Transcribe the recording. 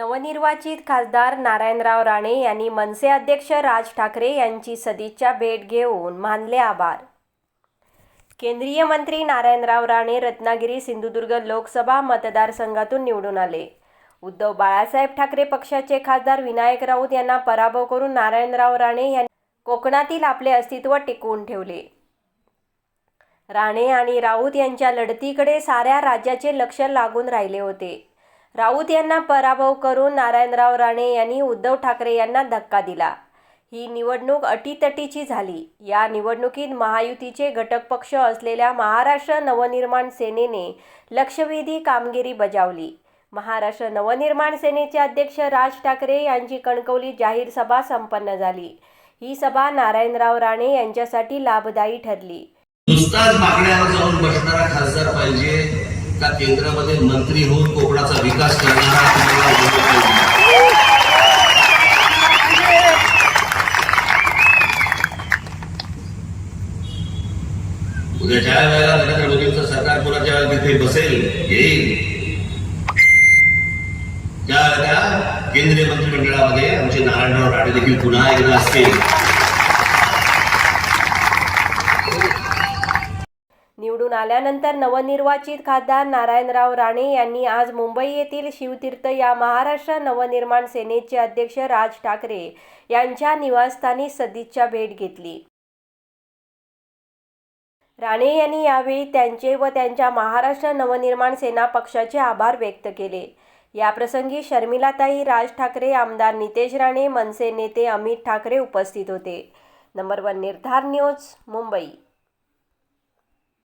नवनिर्वाचित खासदार नारायणराव राणे यांनी मनसे अध्यक्ष राज ठाकरे यांची सदिच्छा भेट घेऊन मानले आभार. केंद्रीय मंत्री नारायणराव राणे रत्नागिरी सिंधुदुर्ग लोकसभा मतदारसंघातून निवडून आले. उद्धव बाळासाहेब ठाकरे पक्षाचे खासदार विनायक राऊत यांना पराभव करून नारायणराव राणे यांनी कोकणातील आपले अस्तित्व टिकवून ठेवले. राणे आणि राऊत यांच्या लढतीकडे साऱ्या राज्याचे लक्ष लागून राहिले होते. राऊत यांना पराभव करून नारायणराव राणे यांनी उद्धव ठाकरे यांना धक्का दिला. ही निवडणूक अटीतटीची झाली. या निवडणुकीत महायुतीचे घटक पक्ष असलेल्या महाराष्ट्र नवनिर्माण सेनेने लक्षवेधी कामगिरी बजावली. महाराष्ट्र नवनिर्माण सेनेचे अध्यक्ष राज ठाकरे यांची कणकवली जाहीर सभा संपन्न झाली. ही सभा नारायणराव राणे यांच्यासाठी लाभदायी ठरली. नुसताच मागण्यावर जाऊन बसणारा खासदार पाहिजे त्या केंद्रामध्ये मंत्री होऊन कोकणाचा विकास करणारा उद्या ज्या वेळेला नरेंद्र मोदींचं सरकार पुन्हा ज्या तिथे बसेल येईल. त्या त्या केंद्रीय मंत्रिमंडळामध्ये आमचे नारायणराव राणे देखील पुन्हा एकदा असतील. निवडून आल्यानंतर नवनिर्वाचित खासदार नारायणराव राणे यांनी आज मुंबई येथील शिवतीर्थ या महाराष्ट्र नवनिर्माण सेनेचे अध्यक्ष राज ठाकरे यांच्या निवासस्थानी सदिच्छा भेट घेतली. राणे यांनी यावेळी त्यांचे व त्यांच्या महाराष्ट्र नवनिर्माण सेना पक्षाचे आभार व्यक्त केले. याप्रसंगी शर्मिलाताई राज ठाकरे आमदार नितेश राणे मनसे नेते अमित ठाकरे उपस्थित होते. नंबर वन निर्धार न्यूज मुंबई.